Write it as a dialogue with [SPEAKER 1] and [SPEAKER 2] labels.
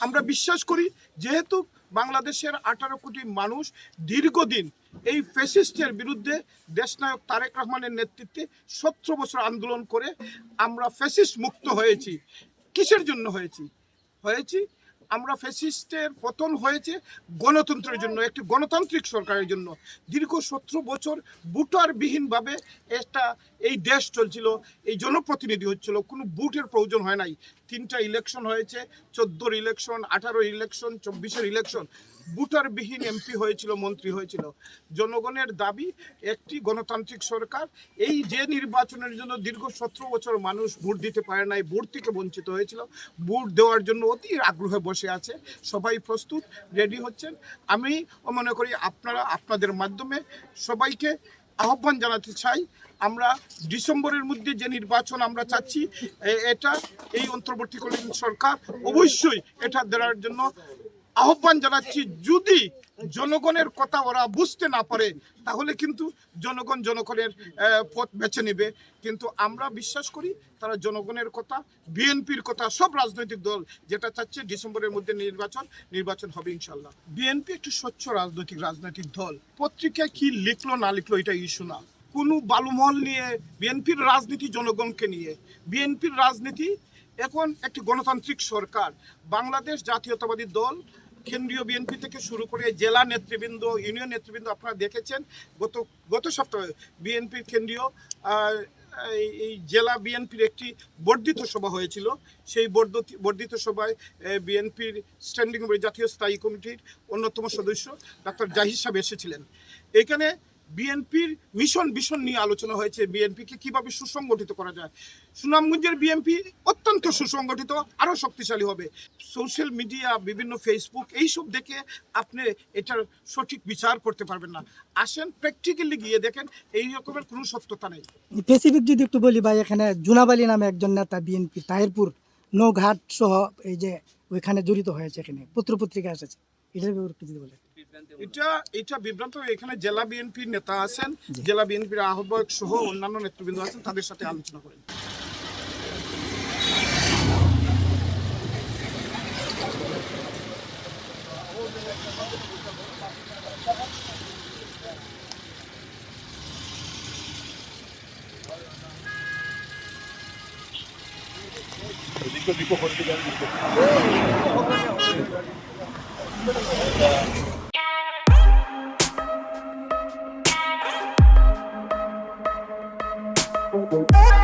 [SPEAKER 1] আমরা বিশ্বাস করি যেহেতু বাংলাদেশের আঠারো কোটি মানুষ দীর্ঘদিন এই ফেসিস্টের বিরুদ্ধে দেশনায়ক তারেক রহমানের নেতৃত্বে সতেরো বছর আন্দোলন করে আমরা ফেসিস্ট মুক্ত হয়েছি। কিসের জন্য হয়েছি? হয়েছি আমরা ফ্যাসিস্টের পতন হয়েছে গণতন্ত্রের জন্য, একটি গণতান্ত্রিক সরকারের জন্য। দীর্ঘ সতেরো বছর বুটারবিহীনভাবে একটা এই দেশ চলছিল, এই জনপ্রতিনিধি হচ্ছিল, কোনো বুটের প্রয়োজন হয় নাই। তিনটা ইলেকশন হয়েছে, চোদ্দোর ইলেকশন আঠারো ইলেকশন চব্বিশের ইলেকশন বুটারবিহীন এমপি হয়েছিল, মন্ত্রী হয়েছিল। জনগণের দাবি, একটি গণতান্ত্রিক সরকার, এই যে নির্বাচনের জন্য দীর্ঘ সতেরো বছর মানুষ ভোট দিতে পারে নাই, ভোট থেকে বঞ্চিত হয়েছিল, ভোট দেওয়ার জন্য অতি আগ্রহে বসে আছে, সবাই প্রস্তুত রেডি হচ্ছেন। আমি মনে করি আপনারা আপনাদের মাধ্যমে সবাইকে আহ্বান জানাতে চাই, আমরা ডিসেম্বরের মধ্যে যে নির্বাচন আমরা চাচ্ছি এটা এই অন্তর্বর্তীকালীন সরকার অবশ্যই এটা দেওয়ার জন্য আহ্বান জানাচ্ছি, যদি জনগণের কথা ওরা বুঝতে না পারে, তাহলে কিন্তু জনগণ জনগণের পথ বেছে নেবে। কিন্তু আমরা বিশ্বাস করি তারা জনগণের কথা, বিএনপির কথা, সব রাজনৈতিক দল যেটা চাচ্ছে ডিসেম্বরের মধ্যে নির্বাচন নির্বাচন হবে ইনশাল্লাহ বিএনপি একটি স্বচ্ছ রাজনৈতিক রাজনৈতিক দল। পত্রিকায় কি লিখলো না লিখলো এটা ইস্যু না। কোনো বালুমহল নিয়ে, বিএনপির রাজনীতি জনগণকে নিয়ে। বিএনপির রাজনীতি এখন একটি গণতান্ত্রিক সরকার। বাংলাদেশ জাতীয়তাবাদী দল কেন্দ্রীয় বিএনপি থেকে শুরু করে জেলা নেতৃবৃন্দ, ইউনিয়ন নেতৃবৃন্দ আপনারা দেখেছেন, গত গত সপ্তাহে বিএনপির কেন্দ্রীয় এই- জেলা বিএনপির একটি বর্ধিত সভা হয়েছিল। সেই বর্ধিত সভায় বিএনপির স্ট্যান্ডিং জাতীয় স্থায়ী কমিটির অন্যতম সদস্য ডাক্তার জাহির সাহেব এসেছিলেন। এখানে বিএনপির মিশন ভিশন নিয়ে আলোচনা হয়েছে। বিএনপিকে কীভাবে সুসংগঠিত করা যায়? সুনামগঞ্জের বিএনপি অত্যন্ত সুসংগঠিত, আরও শক্তিশালী হবে। সোশ্যাল মিডিয়া, বিভিন্ন ফেসবুক, এইসব দেখে আপনি এটার সঠিক বিচার করতে পারবেন না। আসেন প্র্যাকটিক্যালি গিয়ে দেখেন, এই রকমের কোনো সত্যতা নেই।
[SPEAKER 2] স্পেসিফিক যদি একটু বলি ভাই, এখানে জুনাবালি নামে একজন নেতা বিএনপি, তাহিরপুর নৌঘাট সহ এই যে ওইখানে জড়িত হয়েছে এখানে পত্র পত্রিকা এসেছে। এটার ব্যাপারে একটু যদি বলেন।
[SPEAKER 1] এটা এটা বিভ্রান্ত এখানে জেলা বিএনপির নেতা আছেন জেলা বিএনপির আহ্বায়ক সহ অন্যান্য নেতৃবৃন্দ আছেন তাদের সাথে আলোচনা করেন।
[SPEAKER 3] Dico, dico, forse oh you.